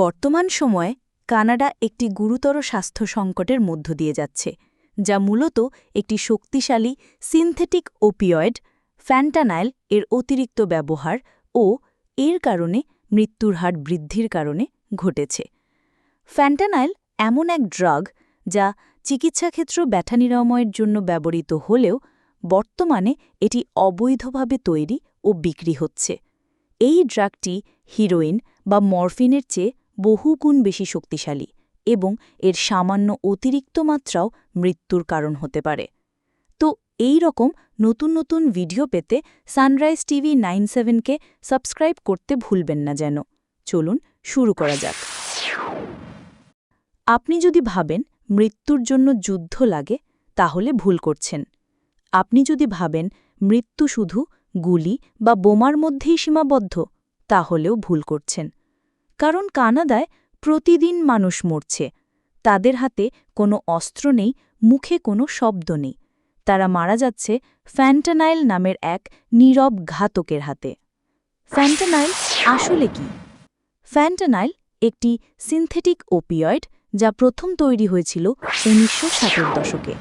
বর্তমান সময়ে কানাডা একটি গুরুতর স্বাস্থ্য সংকটের মধ্য দিয়ে যাচ্ছে, যা মূলত একটি শক্তিশালী সিনথেটিক ওপিয়েড ফ্যান্টানাইল এর অতিরিক্ত ব্যবহার ও এর কারণে মৃত্যুর হার বৃদ্ধির কারণে ঘটেছে। ফ্যান্টানাইল এমন এক ড্রাগ যা চিকিৎসাক্ষেত্র ব্যথা নিরাময়ের জন্য ব্যবহৃত হলেও বর্তমানে এটি অবৈধভাবে তৈরি ও বিক্রি হচ্ছে। এই ড্রাগটি হিরোইন বা মরফিনের চেয়ে বহুগুণ বেশি শক্তিশালী এবং এর সামান্য অতিরিক্ত মাত্রাও মৃত্যুর কারণ হতে পারে। তো এই রকম নতুন নতুন ভিডিও পেতে সানরাইজ টিভি নাইন সেভেনকে সাবস্ক্রাইব করতে ভুলবেন না যেন। চলুন শুরু করা যাক। আপনি যদি ভাবেন মৃত্যুর জন্য যুদ্ধ লাগে, তাহলে ভুল করছেন। আপনি যদি ভাবেন মৃত্যু শুধু গুলি বা বোমার মধ্যেই সীমাবদ্ধ, তাহলেও ভুল করছেন। কারণ কানাডায় প্রতিদিন মানুষ মরছে। তাদের হাতে কোনো অস্ত্র নেই, মুখে কোনো শব্দ নেই। তারা মারা যাচ্ছে ফ্যান্টানাইল নামের এক নীরব ঘাতকের হাতে। ফ্যান্টানাইল আসলে কি? ফ্যান্টানাইল একটি সিনথেটিক ওপিয়েড যা প্রথম তৈরি হয়েছিল উনিশশো দশকে।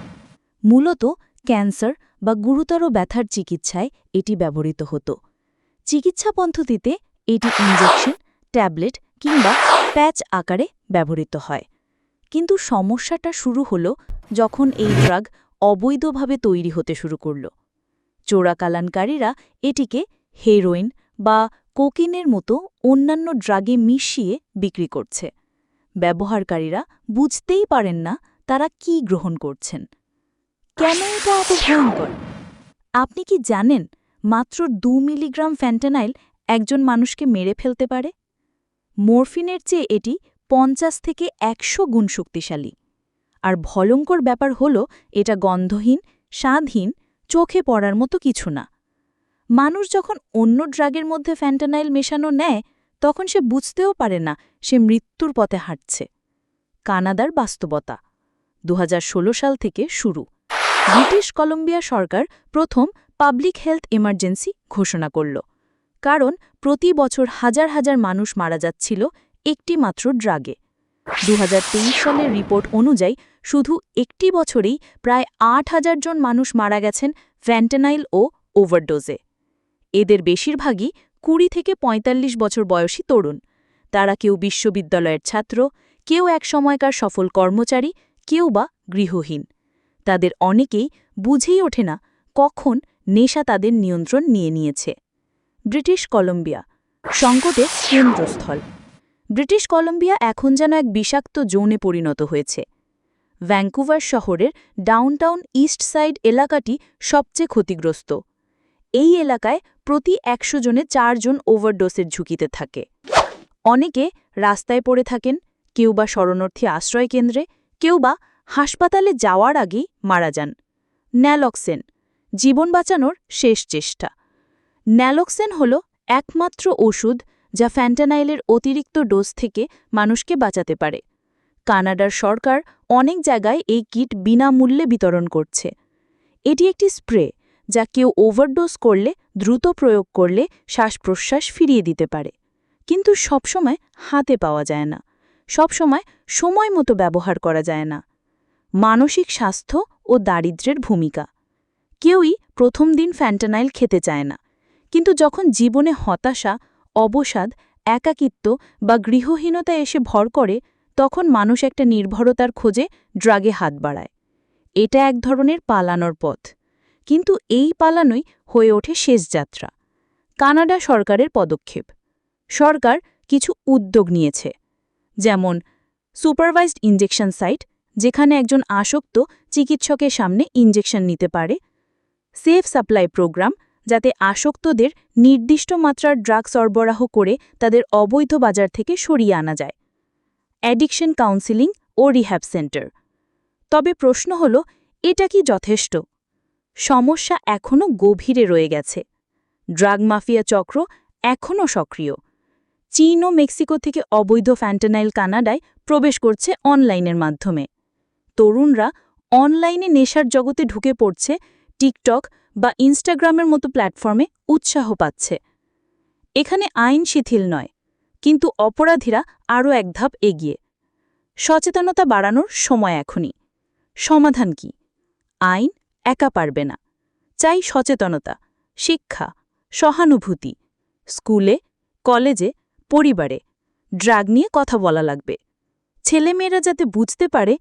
মূলত ক্যান্সার বা গুরুতর ব্যথার চিকিৎসায় এটি ব্যবহৃত হতো। চিকিৎসা পদ্ধতিতে এটি ইঞ্জেকশন ট্যাবলেট কিংবা প্যাচ আকারে ব্যবহৃত হয়। কিন্তু সমস্যাটা শুরু হল যখন এই ড্রাগ অবৈধভাবে তৈরি হতে শুরু করল। চোরাকালানকারীরা এটিকে হেরোইন বা কোকিনের মতো অন্যান্য ড্রাগে মিশিয়ে বিক্রি করছে। ব্যবহারকারীরা বুঝতেই পারেন না তারা কি গ্রহণ করছেন। কেন এটা এত ভয়ঙ্কর? আপনি কি জানেন মাত্র দু মিলিগ্রাম ফ্যান্টানাইল একজন মানুষকে মেরে ফেলতে পারে? মরফিনের চেয়ে এটি পঞ্চাশ থেকে একশো গুণ শক্তিশালী। আর ভলঙ্কর ব্যাপার হল, এটা গন্ধহীন, স্বাদহীন, চোখে পড়ার মতো কিছু না। মানুষ যখন অন্য ড্রাগের মধ্যে ফ্যান্টানাইল মেশানো নেয়, তখন সে বুঝতেও পারে না সে মৃত্যুর পথে হাঁটছে। কানাডার বাস্তবতা দু হাজার ষোলো সাল থেকে শুরু। ব্রিটিশ কলম্বিয়া সরকার প্রথম পাবলিক হেলথ এমার্জেন্সি ঘোষণা করল। কারণ প্রতি বছর হাজার হাজার মানুষ মারা যাচ্ছিল একটি মাত্র ড্রাগে। দু হাজার তেইশ সালের রিপোর্ট অনুযায়ী শুধু একটি বছরেই প্রায় আট হাজার জন মানুষ মারা গেছেন ফ্যান্টানাইল ও ওভারডোজে। এদের বেশিরভাগই কুড়ি থেকে ৪৫ বছর বয়সী তরুণ। তারা কেউ বিশ্ববিদ্যালয়ের ছাত্র, কেউ এক সময়কার সফল কর্মচারী, কেউ বা গৃহহীন। তাদের অনেকেই বুঝেই ওঠে না কখন নেশা তাদের নিয়ন্ত্রণ নিয়ে নিয়েছে। ব্রিটিশ কলম্বিয়া সংকটের কেন্দ্রস্থল। ব্রিটিশ কলম্বিয়া এখন যেন এক বিষাক্ত জোনে পরিণত হয়েছে। ভ্যাঙ্কুভার শহরের ডাউনটাউন ইস্ট সাইড এলাকাটি সবচেয়ে ক্ষতিগ্রস্ত। এই এলাকায় প্রতি একশো জনে চারজন ওভারডোসের ঝুঁকিতে থাকে। অনেকে রাস্তায় পড়ে থাকেন, কেউ বা শরণার্থী আশ্রয় কেন্দ্রে, কেউ বা হাসপাতালে যাওয়ার আগেই মারা যান। ন্যালক্সেন, জীবন বাঁচানোর শেষ চেষ্টা। ন্যালক্সেন হল একমাত্র ওষুধ যা ফ্যান্টানাইলের অতিরিক্ত ডোজ থেকে মানুষকে বাঁচাতে পারে। কানাডার সরকার অনেক জায়গায় এই কিট বিনামূল্যে বিতরণ করছে। এটি একটি স্প্রে যা কেউ ওভারডোজ করলে, দ্রুত প্রয়োগ করলে শ্বাস প্রশ্বাস ফিরিয়ে দিতে পারে। কিন্তু সবসময় হাতে পাওয়া যায় না। সবসময় সময় মতো ব্যবহার করা যায় না। মানসিক স্বাস্থ্য ও দারিদ্র্যের ভূমিকা। কেউই প্রথম দিন ফ্যান্টানাইল খেতে চায় না। কিন্তু যখন জীবনে হতাশা, অবসাদ, একাকিত্ব বা গৃহহীনতা এসে ভর করে, তখন মানুষ একটা নির্ভরতার খোঁজে ড্রাগে হাত বাড়ায়। এটা এক ধরনের পালানোর পথ। কিন্তু এই পালানোই হয়ে ওঠে শেষ যাত্রা। কানাডা সরকারের পদক্ষেপ। সরকার কিছু উদ্যোগ নিয়েছে। যেমন, সুপারভাইজড ইনজেকশন সাইট, যেখানে একজন আসক্ত চিকিৎসকের সামনে ইনজেকশন নিতে পারে। সেফ সাপ্লাই প্রোগ্রাম যাতে আসক্তদের নির্দিষ্ট মাত্রার ড্রাগ সরবরাহ করে তাদের অবৈধ বাজার থেকে সরিয়ে আনা যায়। অ্যাডিকশন কাউন্সিলিং ও রিহ্যাব সেন্টার। তবে প্রশ্ন হল, এটা কি যথেষ্ট? সমস্যা এখনও গভীরে রয়ে গেছে। ড্রাগ মাফিয়া চক্র এখনও সক্রিয়। চীন ও মেক্সিকো থেকে অবৈধ ফ্যান্টানাইল কানাডায় প্রবেশ করছে অনলাইনের মাধ্যমে। তরুণরা অনলাইনে নেশার জগতে ঢুকে পড়ছে টিকটক বা ইনস্টাগ্রামের মতো প্ল্যাটফর্মে উৎসাহ পাচ্ছে। এখানে আইন শিথিল নয়, কিন্তু অপরাধীরা আরও এক ধাপ এগিয়ে। সচেতনতা বাড়ানোর সময় এখনই। সমাধান কি? আইন একা পারবে না। চাই সচেতনতা, শিক্ষা, সহানুভূতি। স্কুলে, কলেজে, পরিবারে ড্রাগ নিয়ে কথা বলা লাগবে। ছেলেমেয়েরা যাতে বুঝতে পারে,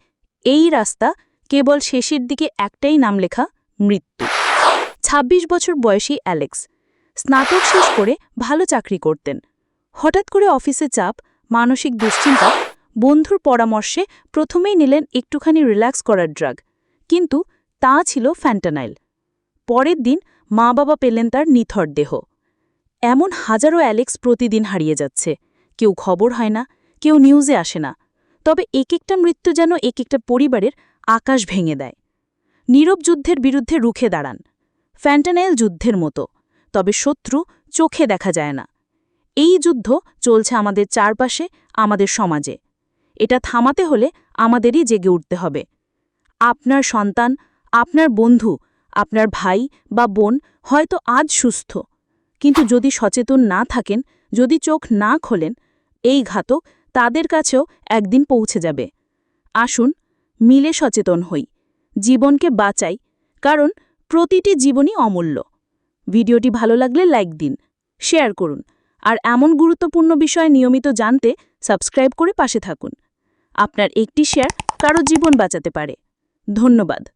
এই রাস্তা কেবল শেষের দিকে একটাই নাম লেখা মৃত্যু। ২৬ বছর বয়সী অ্যালেক্স। স্নাতক শেষ করে ভালো চাকরি করতেন। হঠাৎ করে অফিসে চাপ, মানসিক দুশ্চিন্তা, বন্ধুর পরামর্শে প্রথমেই নিলেন একটুখানি রিল্যাক্স করার ড্রাগ, কিন্তু তা ছিল ফ্যান্টানাইল। পরের দিন মা বাবা পেলেন তার নিথর দেহ। এমন হাজারো অ্যালেক্স প্রতিদিন হারিয়ে যাচ্ছে। কেউ খবর হয় না, কেউ নিউজে আসে না। তবে এক একটা মৃত্যু যেন এক একটা পরিবারের আকাশ ভেঙে দেয়। নীরব যুদ্ধের বিরুদ্ধে রুখে দাঁড়ান। ফ্যান্টানাইল যুদ্ধের মতো, তবে শত্রু চোখে দেখা যায় না। এই যুদ্ধ চলছে আমাদের চারপাশে, আমাদের সমাজে। এটা থামাতে হলে আমাদেরই জেগে উঠতে হবে। আপনার সন্তান, আপনার বন্ধু, আপনার ভাই বা বোন হয়তো আজ সুস্থ, কিন্তু যদি সচেতন না থাকেন, যদি চোখ না খোলেন, এই ঘাতক তাদের কাছেও একদিন পৌঁছে যাবে। আসুন, মিলে সচেতন হই। জীবনকে বাঁচাই, কারণ প্রতিটি জীবনই অমূল্য। ভিডিওটি ভালো লাগলে লাইক দিন, শেয়ার করুন, আর এমন গুরুত্বপূর্ণ বিষয় নিয়মিত জানতে সাবস্ক্রাইব করে পাশে থাকুন। আপনার একটি শেয়ার কারও জীবন বাঁচাতে পারে। ধন্যবাদ।